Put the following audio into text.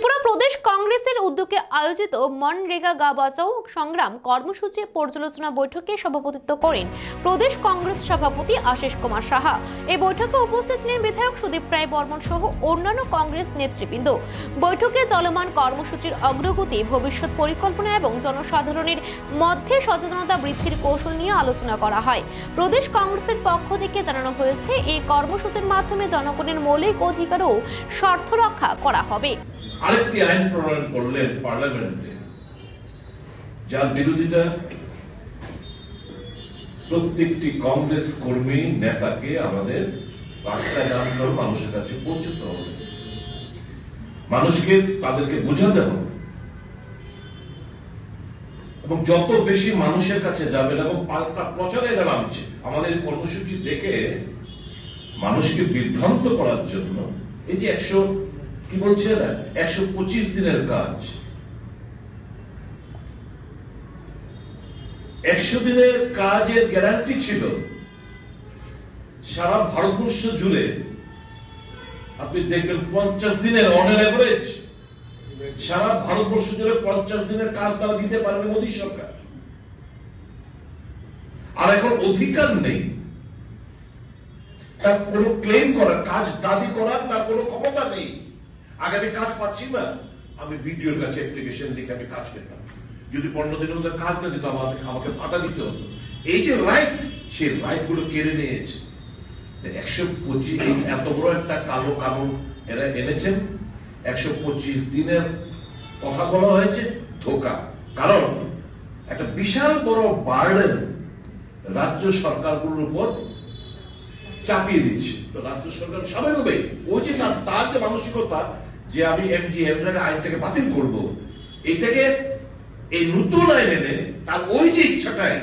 ত্রিপুরা প্রদেশ কংগ্রেসের উদ্যোগে আয়োজিত মনরেগা গা বাঁচাও সংগ্রাম কর্মসূচি পর্যালোচনা বৈঠকে সভাপতিত্ব করেন প্রদেশ কংগ্রেস সভাপতি আশিস কুমার সাহা। এই বৈঠকে উপস্থিত ছিলেন বিধায়ক সুদীপ রায় বর্মন সহ অন্যান্য কংগ্রেস নেতৃবৃন্দ। বৈঠকে চলমান কর্মসূচির অগ্রগতি, ভবিষ্যৎ পরিকল্পনা এবং জনসাধারণের মধ্যে সচেতনতা বৃদ্ধির কৌশল নিয়ে আলোচনা করা হয়। প্রদেশ কংগ্রেসের পক্ষ থেকে জানানো হয়েছে, এই কর্মসূচির মাধ্যমে জনগণের মৌলিক অধিকারও স্বার্থ রক্ষা করা হবে। আরেকটি আইন প্রণয়ন করলেন পার্লামেন্টে, যার বিরোধিতা প্রত্যেকটি কংগ্রেস কর্মী, নেতাকে আমাদের রাস্তায় নামতে হবে মানুষের কাছে পৌঁছতে হবে। মানুষকে তাদেরকে বোঝাতে হবে। এবং যত বেশি মানুষের কাছে যাবেন এবং পাল্টা প্রচারে নামছে, আমাদের কর্মসূচি দেখে মানুষকে বিভ্রান্ত করার জন্য এই যে একশো কি বলছে এরা একশো পঁচিশ দিনের কাজ। একশো দিনের কাজের গ্যারান্টি ছিল, সারা ভারতবর্ষ জুড়ে। আপনি দেখবেন পঞ্চাশ দিনের অন অ্যাভারেজ সারা ভারতবর্ষ জুড়ে পঞ্চাশ দিনের কাজ তারা দিতে পারবে মোদী সরকার। আর এখন অধিকার নেই। তার কোনো ক্লেম করার কাজ দাবি করার তার কোনো ক্ষমতা নেই। আগে আমি কাজ পাচ্ছি না, আমি ভিডিওর কাছে অ্যাপ্লিকেশন লিখে আমি কাজ পেতাম। যদি পনেরো দিনের মধ্যে কাজ না দিত আমাকে আমাকে ভাতা দিতে হতো। এই যে রাইট সেই রাইটগুলো কেড়ে নিয়েছে। একশো পঁচিশ এই এত বড় একটা কালো কানুন এরা এনেছেন, একশো পঁচিশ দিনের কথা বলা হয়েছে, ধোকা। কারণ একটা বিশাল বড় বার্ডেন রাজ্য সরকারগুলোর উপর চাপিয়ে দিচ্ছে। তো রাজ্য সরকার স্বাভাবিকভাবেই, ওই যে তার যে মানসিকতা যে আমি এমজি এমডার আইনটাকে বাতিল করব, এটাকে এই নতুন আইন এনে তার ওই যে ইচ্ছাটাই